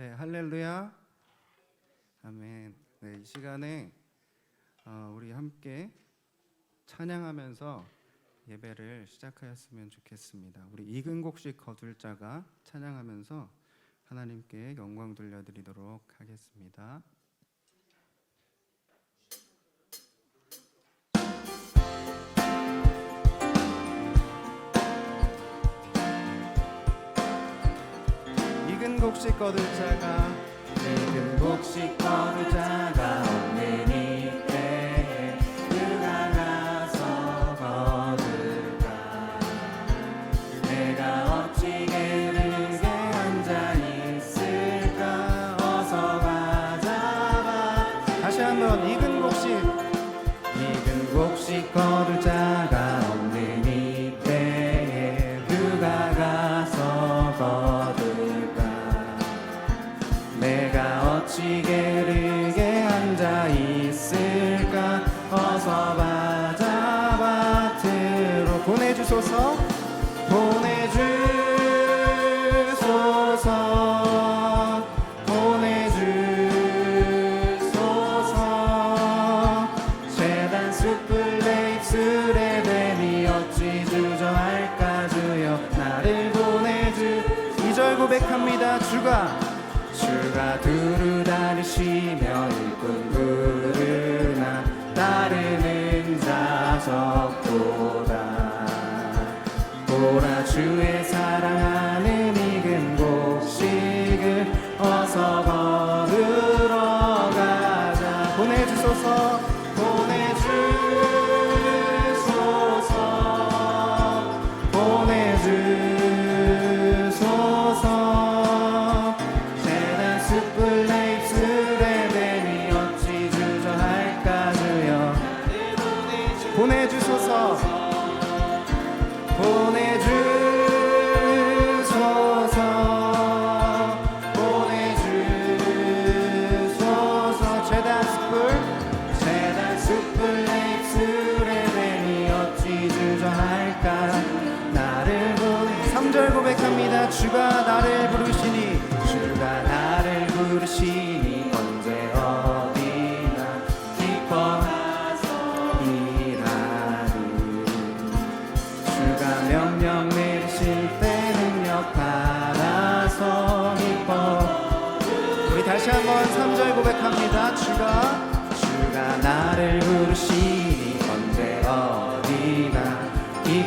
네, 할렐루야. 아멘. 네, 이 시간에 어, 우리 함께 찬양하면서 예배를 시작하였으면 좋겠습니다. 우리 익은 곡씩 거둘 자가 찬양하면서 하나님께 영광 돌려드리도록 하겠습니다. 곡식 거둘 자가. 내는 곡식 거둘 자가 없는 이때 그가 나서 거둘까? 내가 어찌 게으르게 앉아 있을까? 어서 가자. 다시 한번 익은 곡식 익은 곡식 거둘 자가 그가 두루 다니시며 일꾼 부르나 따르는 자석보다. 보라 주의 사랑하는 익은 곡식을 어서 거듭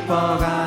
깊어가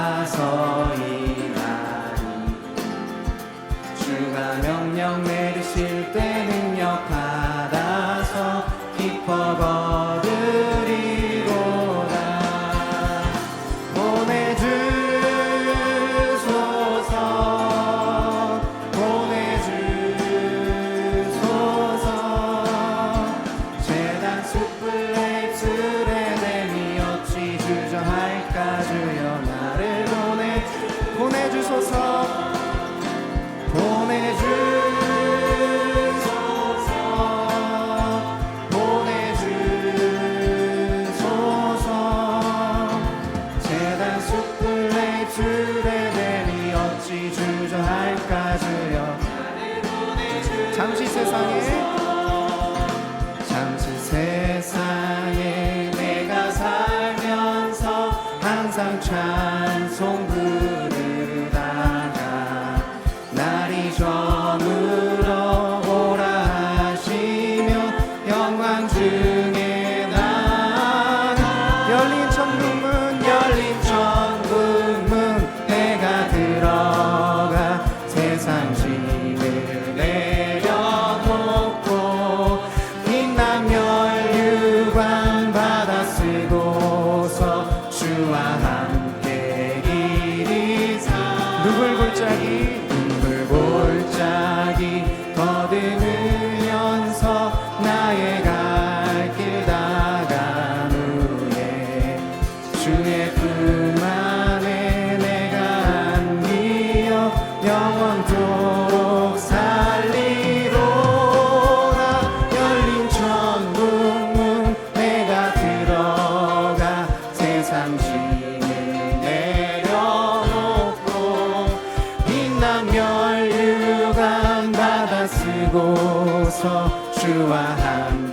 들으면서 나의 보고서 주와 함께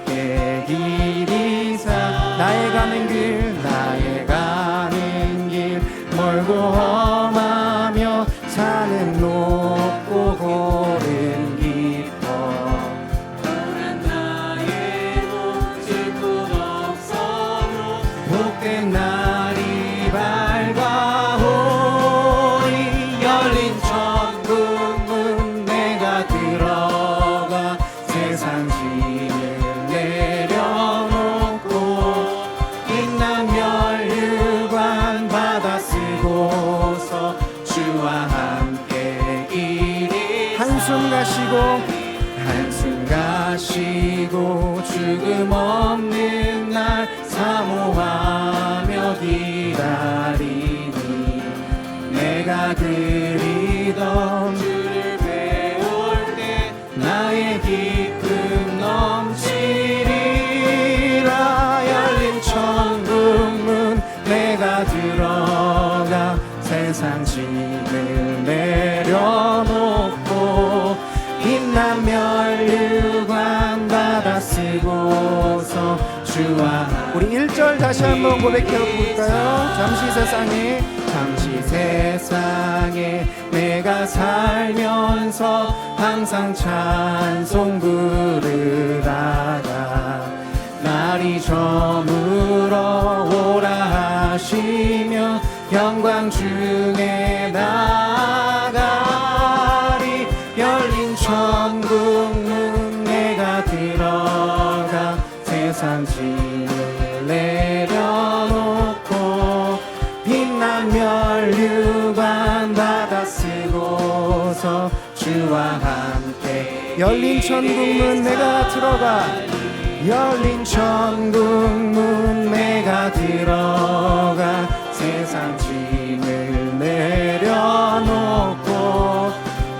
가시고 죽음 없는 날 사모하며 기 다시 한번 고백해 볼까요? 잠시 세상에 잠시 세상에 내가 살면서 항상 찬송 부르다가 날이 저물어 오라 하시며 영광 중에 짐을 내려놓고 빛난 멸류관 받아 쓰고서 주와 함께 열린 천국문 내가 들어가. 열린 천국문 내가 들어가. 세상 짐을 내려놓고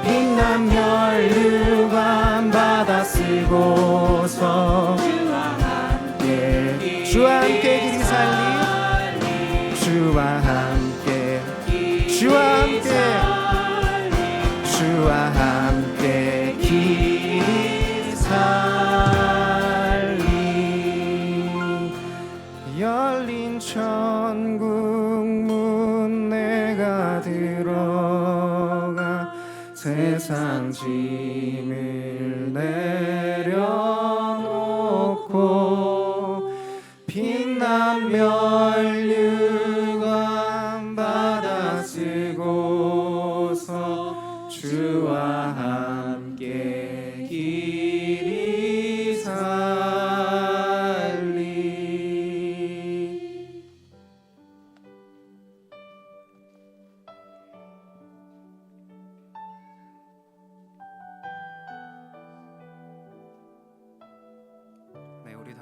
빛난 멸류관 받아 쓰고서 주와 함께 길이 살리 주와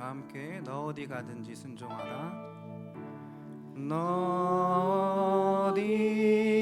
다 함께 너 어디 가든지 순종하라. 너 어디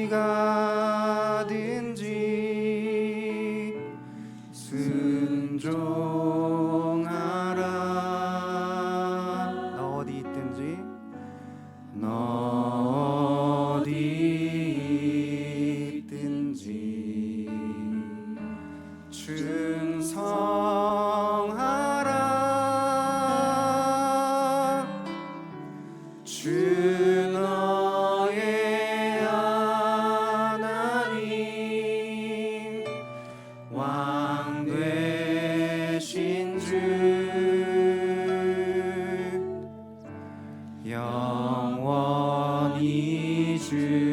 영원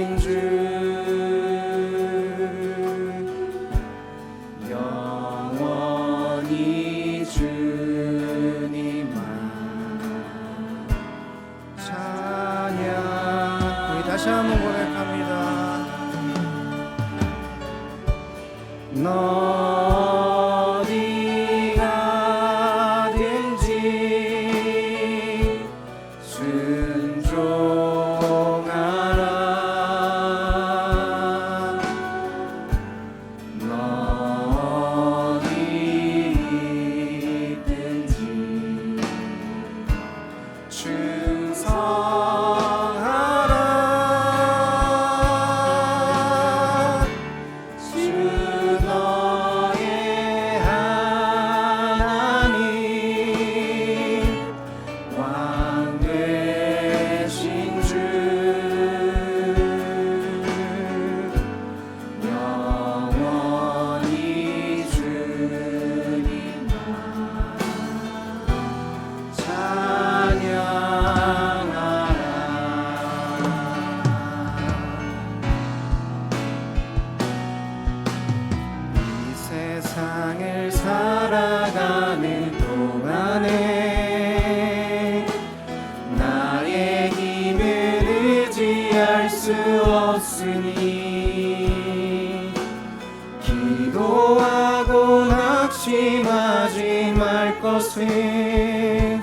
明知 없으니 기도하고 낙심하지 말 것을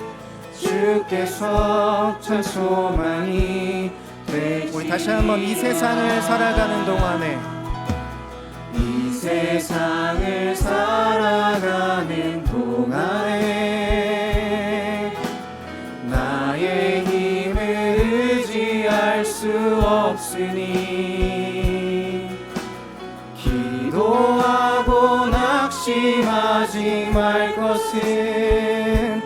주께서 참 소망이 되시 우리 다시 한번 이 세상을 살아가는 동안에 이 세상을 살아가 없으니 기도하고 낙심하지 말 것은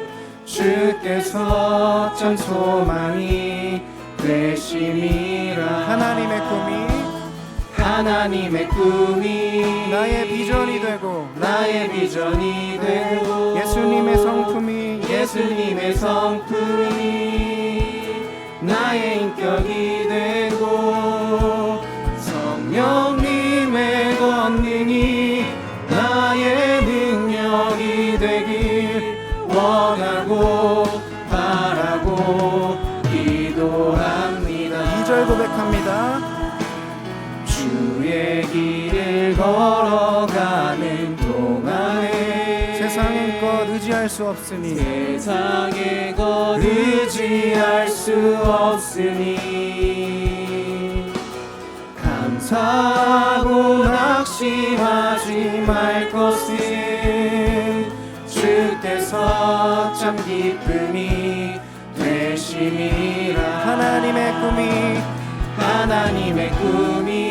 주께서 참 소망이 되심이라. 하나님의 꿈이 하나님의 꿈이 나의 비전이 되고 나의 비전이 되고 예수님의 성품이 예수님의 성품이 나의 인격이 되고 길을 걸어가는 동안에 세상의 것 의지할 수 없으니 세상의 것 의지할 수 없으니 감사하고 낙심하지 말 것은 주께서 참 기쁨이 되심이라. 하나님의 꿈이 하나님의 꿈이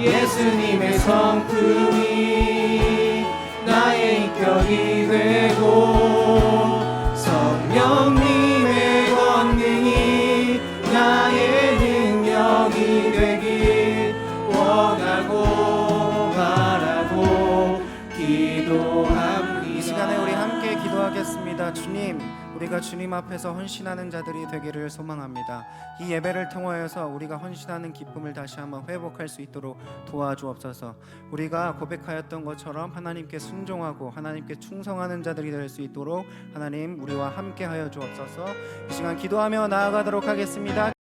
예수님의 성품이 나의 인격이 되고 기도하겠습니다. 주님 우리가 주님 앞에서 헌신하는 자들이 되기를 소망합니다. 이 예배를 통하여서 우리가 헌신하는 기쁨을 다시 한번 회복할 수 있도록 도와주옵소서. 우리가 고백하였던 것처럼 하나님께 순종하고 하나님께 충성하는 자들이 될 수 있도록 하나님 우리와 함께 하여 주옵소서. 이 시간 기도하며 나아가도록 하겠습니다